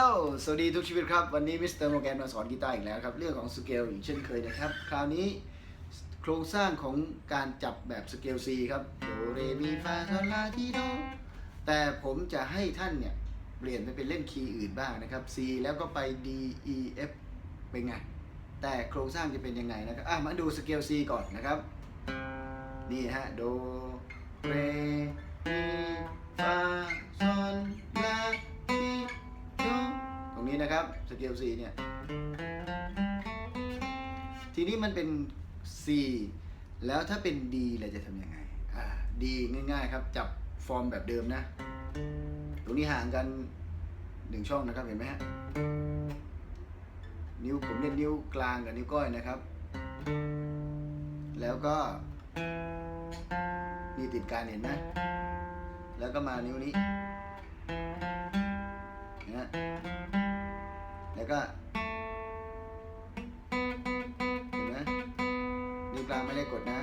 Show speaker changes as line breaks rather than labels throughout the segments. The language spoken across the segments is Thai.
ลสวัสดีทุกชีวิตครับ วันนี้มิสเตอร์โมแกนมาสอนกีตาร์อีกแล้วครับ เรื่องของสเกลอย่างเช่นเคยนะครับ คราวนี้โครงสร้างของการจับแบบสเกล C ครับโดเรมีฟาโซลาทีโดแต่ผมจะให้ท่านเนี่ย เปลี่ยนไปเป็นเล่นคีย์อื่นบ้างนะครับ C แล้วก็ไป D E F เป็นไง แต่โครงสร้างจะเป็นยังไงนะครับ อะ มาดูสเกล C ก่อนนะครับ นี่ฮะ โด เร มี ฟาโซลา นี้นะครับสเกล C เนี่ยทีนี้มันเป็น C แล้วถ้าเป็น D เราจะทำยังไงอ่า D ง่ายๆครับ จับฟอร์มแบบเดิมนะ ตรงนี้ห่างกันหนึ่งช่องนะครับเห็นไหมฮะนิ้วผมเล่นนิ้วกลางกับนิ้วก้อยนะครับ แล้วก็นี่ติดการเห็นไหมแล้วก็มานิ้วนี้นะ แล้วก็เห็นไหมนิ้วกลางไม่ได้กดนะ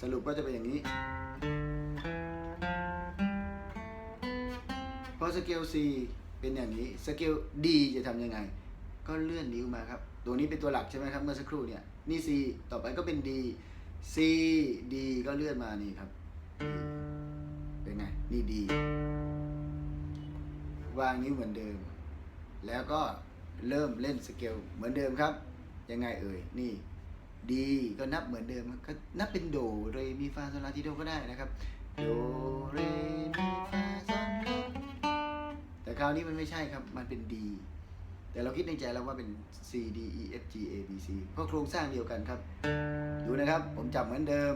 สรุปก็จะเป็นอย่างนี้ พอสเกล C เป็นอย่างนี้สเกล D จะทำยังไง ก็เลื่อนนิ้วมาครับ ตัวนี้เป็นตัวหลักใช่ไหมครับเมื่อสักครู่เนี่ยนี่ C ต่อไปก็เป็น D C D ก็เลื่อนมานี่ครับ เป็นไง นี่ D วางนิ้วเหมือนเดิม แล้วก็เริ่มเล่นสเกลเหมือนเดิมครับ ยังไงเอ่ยนี่ D ก็นับเหมือนเดิมก็นับเป็นโดเรมีฟาโซลาทีโดก็ได้นะครับโดเรมีฟาโซลาแต่คราวนี้มันไม่ใช่ครับมันเป็น D แต่เราคิดในใจแล้วว่าเป็น C D E F G A B C ก็โครงสร้างเดียวกันครับ ดูนะครับผมจับเหมือนเดิม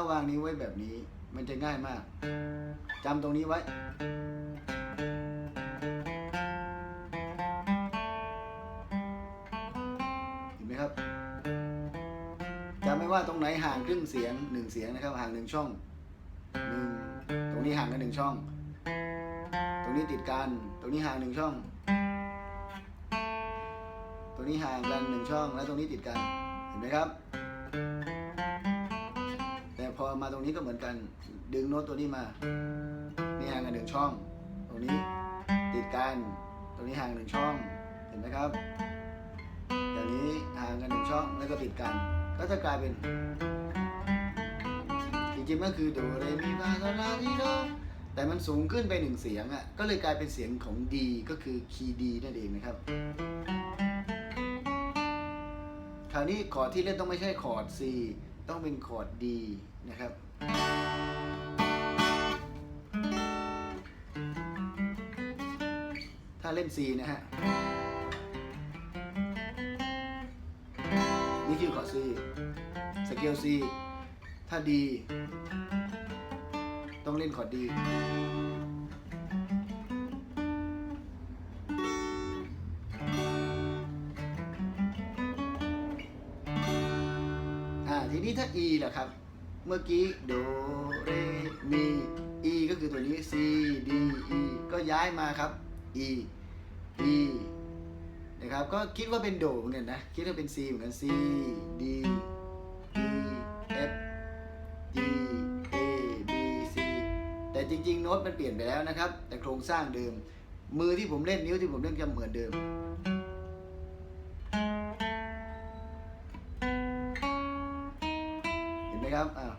เราวางนิ้วไว้แบบนี้ มันจะง่ายมากจำตรงนี้ไว้ เห็นไหมครับจำไม่ว่าตรงไหนห่างครึ่งเสียงหนึ่งเสียงนะครับ ห่างหนึ่งช่องหนึ่งตรงนี้ห่างกันหนึ่งช่อง ตรงนี้ติดกัน ตรงนี้ห่างหนึ่งช่อง ตรงนี้ห่างกันหนึ่งช่อง แล้วตรงนี้ติดกัน เห็นไหมครับ มาตรงนี้ก็เหมือนกัน ดึงโน้ตตัวนี้มา นี่ห่างกันหนึ่งช่อง ตรงนี้ติดกัน ตรงนี้ห่างหนึ่งช่อง เห็นไหมครับ อย่างนี้ห่างกันหนึ่งช่องแล้วก็ติดกัน ก็จะกลายเป็น จริงๆก็คือโดเรมีฟาโซลาทีโดแต่มันสูงขึ้นไปหนึ่งเสียงอะ ก็เลยกลายเป็นเสียงของ D ก็คือคีย์ D นั่นเองนะครับ คราวนี้คอร์ดที่เล่นต้องไม่ใช่คอร์ด C ต้องเป็นคอร์ด D นะครับ ถ้าเล่น C นะฮะ นี่คือคอร์ด C สเกล C ถ้า D ต้องเล่นคอร์ด D ทีนี้ถ้า E ล่ะครับ เมื่อกี้โดเรมี E ก็คือตัวนี้ C D E ก็ย้ายมาครับ E E นะครับ ก็คิดว่าเป็นโดเหมือนกันนะ คิดว่าเป็น C เหมือนกัน C D E F G A B C แต่จริงๆ โน้ตมันเปลี่ยนไปแล้วนะครับ แต่โครงสร้างเดิม มือที่ผมเล่นนิ้วที่ผมเล่นจะเหมือนเดิม ครับอ้าว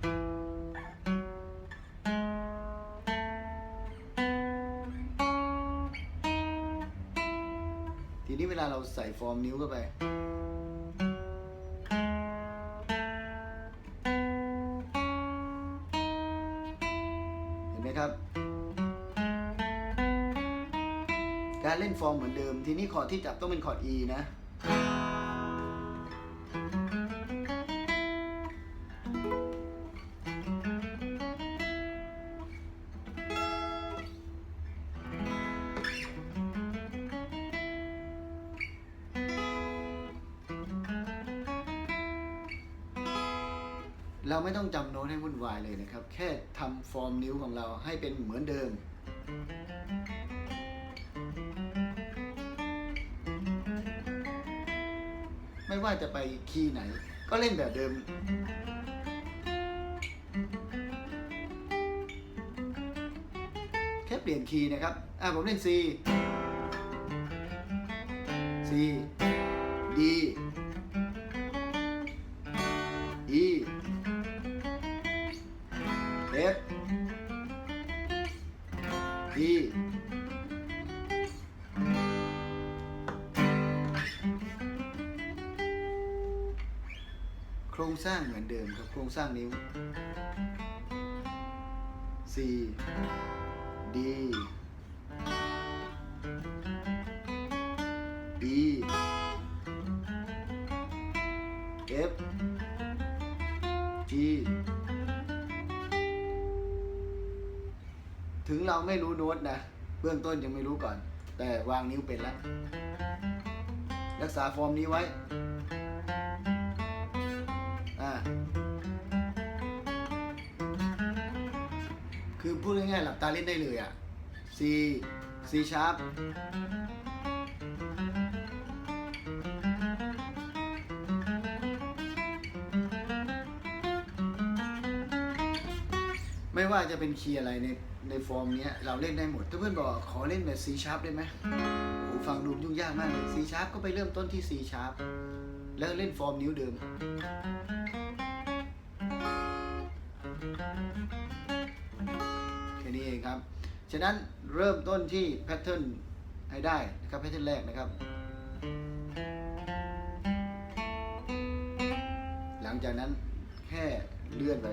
ทีนี้เวลาเราใส่ฟอร์มนิ้วเข้าไป เห็นไหมครับ การเล่นฟอร์มเหมือนเดิม ทีนี้คอร์ดที่จับต้องเป็นคอร์ด E นะ เราไม่ต้องจำโน้ตให้วุ่นวายเลยนะครับ แค่ทำฟอร์มนิ้วของเราให้เป็นเหมือนเดิม ไม่ว่าจะไปคีย์ไหน ก็เล่นแบบเดิม แค่เปลี่ยนคีย์นะครับ อะผมเล่น C C D F E โครงสร้างเหมือนเดิมครับ โครงสร้างนิ้ว C D E F G ถึงเราไม่รู้โน้ตนะ เบื้องต้นยังไม่รู้ก่อน แต่วางนิ้วเป็นแล้ว รักษาฟอร์มนี้ไว้ อ่า คือพูดง่ายๆหลับตาเล่นได้เลยอะ C C sharp ไม่ว่าจะเป็นคีย์อะไรในในฟอร์มเนี้ยเราเล่นได้หมดถ้าเพื่อนบอกขอเล่นแบบ C sharp ได้ไหมโอ้ฟังดูยุ่งยากมากเลย C sharp ก็ไปเริ่มต้นที่ C sharp แล้วเล่นฟอร์มนิ้วเดิม แค่นี้เองครับ ฉะนั้นเริ่มต้นที่แพทเทิร์นให้ได้นะครับแพทเทิร์นแรกนะครับ หลังจากนั้นแค่เลื่อนไป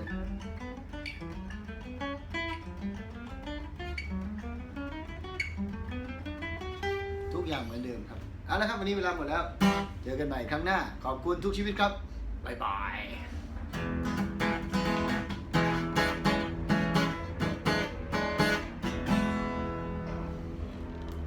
อย่างเหมือนเดิมครับ เอาละครับวันนี้เวลาหมดแล้ว เจอกันใหม่ครั้งหน้า ขอบคุณทุกชีวิตครับ บ๊ายบาย